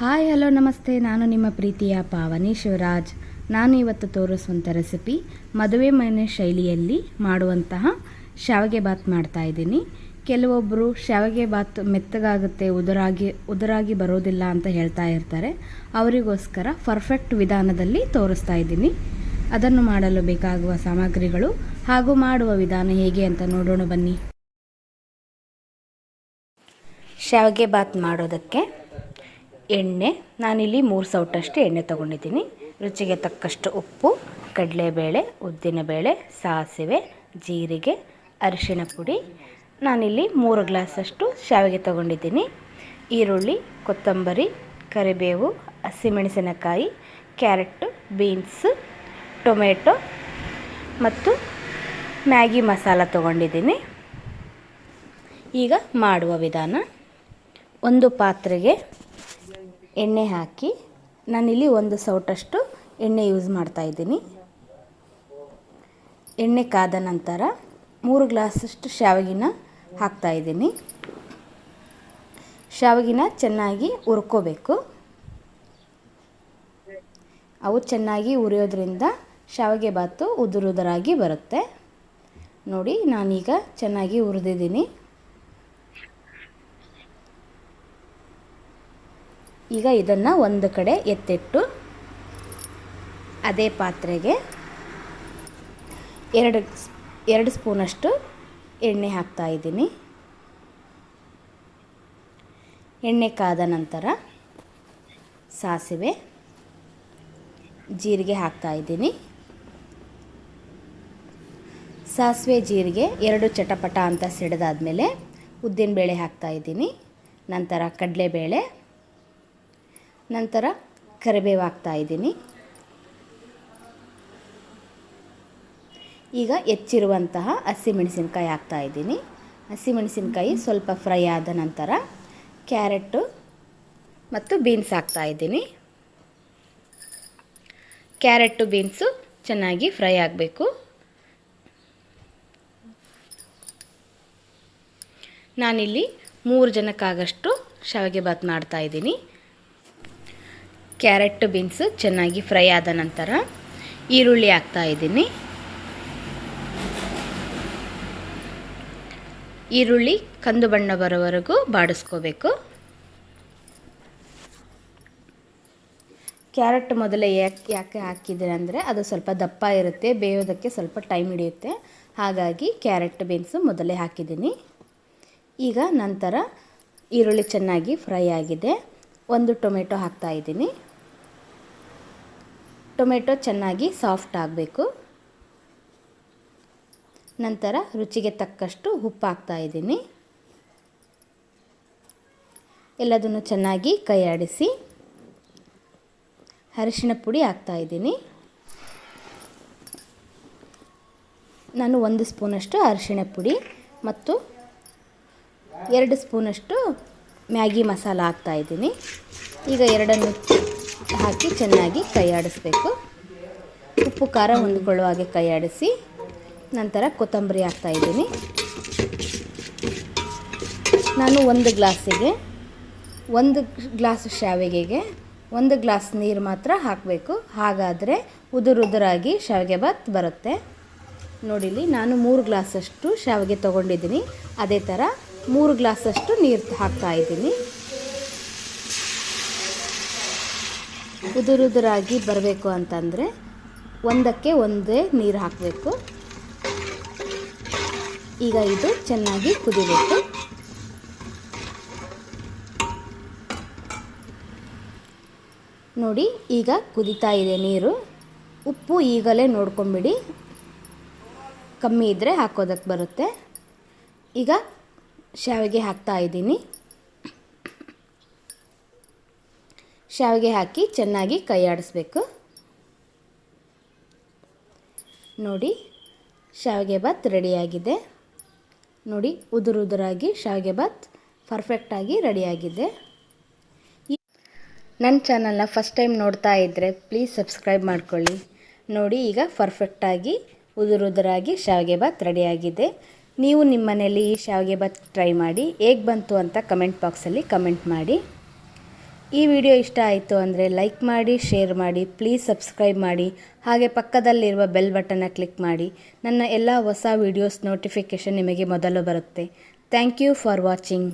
Hi, hello, ನಮಸ್ತೆ. ನಾನು ನಿಮ್ಮ ಪ್ರೀತಿಯ ಪಾವನಿ ಶಿವರಾಜ್. ನಾನು ಇವತ್ತು ತೋರಿಸುವಂಥ ರೆಸಿಪಿ ಮದುವೆ ಮನೆ ಶೈಲಿಯಲ್ಲಿ ಮಾಡುವಂತಹ ಶಾವಿಗೆ ಬಾತ್ ಮಾಡ್ತಾ ಇದ್ದೀನಿ. ಕೆಲವೊಬ್ಬರು ಶಾವಿಗೆ ಬಾತ್ ಮೆತ್ತಗಾಗುತ್ತೆ, ಉದುರಾಗಿ ಉದುರಾಗಿ ಬರೋದಿಲ್ಲ ಅಂತ ಹೇಳ್ತಾ ಇರ್ತಾರೆ. ಅವರಿಗೋಸ್ಕರ ಪರ್ಫೆಕ್ಟ್ ವಿಧಾನದಲ್ಲಿ ತೋರಿಸ್ತಾ ಇದ್ದೀನಿ. ಅದನ್ನು ಮಾಡಲು ಬೇಕಾಗುವ ಸಾಮಗ್ರಿಗಳು ಹಾಗೂ ಮಾಡುವ ವಿಧಾನ ಹೇಗೆ ಅಂತ ನೋಡೋಣ ಬನ್ನಿ. ಶಾವಿಗೆ ಬಾತ್ ಮಾಡೋದಕ್ಕೆ ಎಣ್ಣೆ. ನಾನಿಲ್ಲಿ ಮೂರು ಸೌಟಷ್ಟು ಎಣ್ಣೆ ತೊಗೊಂಡಿದ್ದೀನಿ. ರುಚಿಗೆ ತಕ್ಕಷ್ಟು ಉಪ್ಪು, ಕಡಲೆಬೇಳೆ, ಉದ್ದಿನಬೇಳೆ, ಸಾಸಿವೆ, ಜೀರಿಗೆ, ಅರಿಶಿನ ಪುಡಿ. ನಾನಿಲ್ಲಿ ಮೂರು ಗ್ಲಾಸಷ್ಟು ಶಾವಿಗೆ ತೊಗೊಂಡಿದ್ದೀನಿ. ಈರುಳ್ಳಿ, ಕೊತ್ತಂಬರಿ, ಕರಿಬೇವು, ಹಸಿಮೆಣಸಿನಕಾಯಿ ಕ್ಯಾರೆಟ್ ಬೀನ್ಸ್, ಟೊಮೆಟೊ ಮತ್ತು ಮ್ಯಾಗಿ ಮಸಾಲ ತೊಗೊಂಡಿದ್ದೀನಿ. ಈಗ ಮಾಡುವ ವಿಧಾನ. ಒಂದು ಪಾತ್ರೆಗೆ ಎಣ್ಣೆ ಹಾಕಿ ನಾನಿಲ್ಲಿ ಒಂದು ಸೌಟಷ್ಟು ಎಣ್ಣೆ ಯೂಸ್ ಮಾಡ್ತಾ ಇದ್ದೀನಿ. ಎಣ್ಣೆ ಕಾದ ನಂತರ ಮೂರು ಗ್ಲಾಸಷ್ಟು ಶಾವಿಗೆನ ಹಾಕ್ತಾ ಇದ್ದೀನಿ. ಶಾವಿಗಿನ ಚೆನ್ನಾಗಿ ಹುರ್ಕೋಬೇಕು. ಅವು ಚೆನ್ನಾಗಿ ಉರಿಯೋದ್ರಿಂದ ಶಾವಿಗೆ ಬಾತು ಉದುರುದರಾಗಿ ಬರುತ್ತೆ. ನೋಡಿ, ನಾನೀಗ ಚೆನ್ನಾಗಿ ಹುರಿದಿದ್ದೀನಿ. ಈಗ ಇದನ್ನು ಒಂದು ಕಡೆ ಎತ್ತಿಟ್ಟು ಅದೇ ಪಾತ್ರೆಗೆ ಎರಡು ಎರಡು ಸ್ಪೂನಷ್ಟು ಎಣ್ಣೆ ಹಾಕ್ತಾ ಇದ್ದೀನಿ. ಎಣ್ಣೆ ಕಾದ ನಂತರ ಸಾಸಿವೆ ಜೀರಿಗೆ ಹಾಕ್ತಾ ಇದ್ದೀನಿ. ಸಾಸಿವೆ ಜೀರಿಗೆ ಎರಡು ಚಟಪಟ ಅಂತ ಸಿಡಿದಾದ್ಮೇಲೆ ಉದ್ದಿನಬೇಳೆ ಹಾಕ್ತಾ ಇದ್ದೀನಿ. ನಂತರ ಕಡಲೆಬೇಳೆ ನಂತರ ಕರಿಬೇವು ಹಾಕ್ತಾ ಇದ್ದೀನಿ. ಈಗ ಹೆಚ್ಚಿರುವಂತಹ ಹಸಿಮೆಣಸಿನ್ಕಾಯಿ ಹಾಕ್ತಾ ಇದ್ದೀನಿ. ಹಸಿಮೆಣಸಿನ್ಕಾಯಿ ಸ್ವಲ್ಪ ಫ್ರೈ ಆದ ನಂತರ ಕ್ಯಾರೆಟು ಮತ್ತು ಬೀನ್ಸ್ ಹಾಕ್ತಾ ಇದ್ದೀನಿ. ಕ್ಯಾರೆಟು ಬೀನ್ಸು ಚೆನ್ನಾಗಿ ಫ್ರೈ ಆಗಬೇಕು. ನಾನಿಲ್ಲಿ ಮೂರು ಜನಕ್ಕಾಗಷ್ಟು ಶಾವಿಗೆ ಬಾತ್ ಮಾಡ್ತಾ ಇದ್ದೀನಿ. ಕ್ಯಾರೆಟ್ ಬೀನ್ಸ್ ಚೆನ್ನಾಗಿ ಫ್ರೈ ಆದ ನಂತರ ಈರುಳ್ಳಿ ಹಾಕ್ತಾ ಇದ್ದೀನಿ. ಈರುಳ್ಳಿ ಕಂದು ಬಣ್ಣ ಬರೋವರೆಗೂ ಬಾಡಿಸ್ಕೋಬೇಕು. ಕ್ಯಾರೆಟ್ ಮೊದಲೇ ಯಾಕೆ ಯಾಕೆ ಹಾಕಿದ್ದೀರ ಅಂದರೆ ಅದು ಸ್ವಲ್ಪ ದಪ್ಪ ಇರುತ್ತೆ, ಬೇಯೋದಕ್ಕೆ ಸ್ವಲ್ಪ ಟೈಮ್ ಹಿಡಿಯುತ್ತೆ. ಹಾಗಾಗಿ ಕ್ಯಾರೆಟ್ ಬೀನ್ಸು ಮೊದಲೇ ಹಾಕಿದ್ದೀನಿ. ಈಗ ನಂತರ ಈರುಳ್ಳಿ ಚೆನ್ನಾಗಿ ಫ್ರೈ ಆಗಿದೆ. ಒಂದು ಟೊಮೆಟೊ ಹಾಕ್ತಾ ಇದ್ದೀನಿ. ಟೊಮೆಟೊ ಚೆನ್ನಾಗಿ ಸಾಫ್ಟ್ ಆಗಬೇಕು. ನಂತರ ರುಚಿಗೆ ತಕ್ಕಷ್ಟು ಉಪ್ಪು ಹಾಕ್ತಾ ಇದ್ದೀನಿ. ಎಲ್ಲದನ್ನು ಚೆನ್ನಾಗಿ ಕೈ ಆಡಿಸಿ ಅರಿಶಿಣ ಪುಡಿ ಹಾಕ್ತಾ ಇದ್ದೀನಿ. ನಾನು ಒಂದು ಸ್ಪೂನಷ್ಟು ಅರಿಶಿಣ ಪುಡಿ ಮತ್ತು ಎರಡು ಸ್ಪೂನಷ್ಟು ಮ್ಯಾಗಿ ಮಸಾಲ ಹಾಕ್ತಾ ಇದ್ದೀನಿ. ಈಗ ಎರಡನ್ನು ಹಾಕಿ ಚೆನ್ನಾಗಿ ಕೈ ಆಡಿಸ್ಬೇಕು ಉಪ್ಪು, ಖಾರ ಹೊಂದ್ಕೊಳ್ಳುವ ಹಾಗೆ ಕೈ ನಂತರ ಕೊತ್ತಂಬರಿ ಹಾಕ್ತಾ ಇದ್ದೀನಿ. ನಾನು ಒಂದು ಗ್ಲಾಸಿಗೆ, ಒಂದು ಗ್ಲಾಸ್ ಶಾವಿಗೆಗೆ, ಒಂದು ಗ್ಲಾಸ್ ನೀರು ಮಾತ್ರ ಹಾಕಬೇಕು. ಹಾಗಾದರೆ ಉದುರುದುರಾಗಿ ಶಾವಿಗೆ ಬಾತ್ ಬರುತ್ತೆ. ನೋಡಿಲಿ ನಾನು ಮೂರು ಗ್ಲಾಸಷ್ಟು ಶಾವಿಗೆ ತೊಗೊಂಡಿದ್ದೀನಿ. ಅದೇ ಥರ ಮೂರು ಗ್ಲಾಸಷ್ಟು ನೀರು ಹಾಕ್ತಾ ಇದ್ದೀನಿ ಉದುರುದುರಾಗಿ ಬರಬೇಕು ಅಂತಂದರೆ ಒಂದಕ್ಕೆ ಒಂದೇ ನೀರು ಹಾಕಬೇಕು. ಈಗ ಇದು ಚೆನ್ನಾಗಿ ಕುದಿಬೇಕು. ನೋಡಿ, ಈಗ ಕುದಿತಾ ಇದೆ ನೀರು. ಉಪ್ಪು ಈಗಲೇ ನೋಡ್ಕೊಂಬಿಡಿ. ಕಮ್ಮಿ ಇದ್ದರೆ ಹಾಕೋದಕ್ಕೆ ಬರುತ್ತೆ. ಈಗ ಶಾವಿಗೆ ಹಾಕ್ತಾ ಇದ್ದೀನಿ. ಶಾವಿಗೆ ಹಾಕಿ ಚೆನ್ನಾಗಿ ಕೈ ಆಡಿಸ್ಬೇಕು ನೋಡಿ, ಶಾವಿಗೆ ಬಾತ್ ರೆಡಿಯಾಗಿದೆ ನೋಡಿ ಉದುರುದುರಾಗಿ ಶಾವಿಗೆ ಭಾತ್ ಪರ್ಫೆಕ್ಟಾಗಿ ರೆಡಿಯಾಗಿದೆ ನನ್ನ ಚಾನಲ್ನ ಫಸ್ಟ್ ಟೈಮ್ ನೋಡ್ತಾ ಇದ್ದರೆ ಪ್ಲೀಸ್ ಸಬ್ಸ್ಕ್ರೈಬ್ ಮಾಡ್ಕೊಳ್ಳಿ. ನೋಡಿ, ಈಗ ಪರ್ಫೆಕ್ಟಾಗಿ ಉದುರುದುರಾಗಿ ಶಾವಿಗೆ ಬಾತ್ ರೆಡಿಯಾಗಿದೆ ನೀವು ನಿಮ್ಮ ಮನೆಯಲ್ಲಿ ಈ ಶಾವಿಗೆ ಬಾತ್ ಟ್ರೈ ಮಾಡಿ, ಹೇಗೆ ಬಂತು ಅಂತ ಕಮೆಂಟ್ ಬಾಕ್ಸಲ್ಲಿ ಕಮೆಂಟ್ ಮಾಡಿ. ಈ ವಿಡಿಯೋ ಇಷ್ಟ ಆಯಿತು ಅಂದರೆ ಲೈಕ್ ಮಾಡಿ, ಶೇರ್ ಮಾಡಿ ಪ್ಲೀಸ್ ಸಬ್ಸ್ಕ್ರೈಬ್ ಮಾಡಿ, ಹಾಗೆ ಪಕ್ಕದಲ್ಲಿರುವ ಬೆಲ್ ಬಟನ್ನ ಕ್ಲಿಕ್ ಮಾಡಿ. ನನ್ನ ಎಲ್ಲ ಹೊಸ ವಿಡಿಯೋಸ್ ನೋಟಿಫಿಕೇಷನ್ ನಿಮಗೆ ಮೊದಲು ಬರುತ್ತೆ. Thank you for watching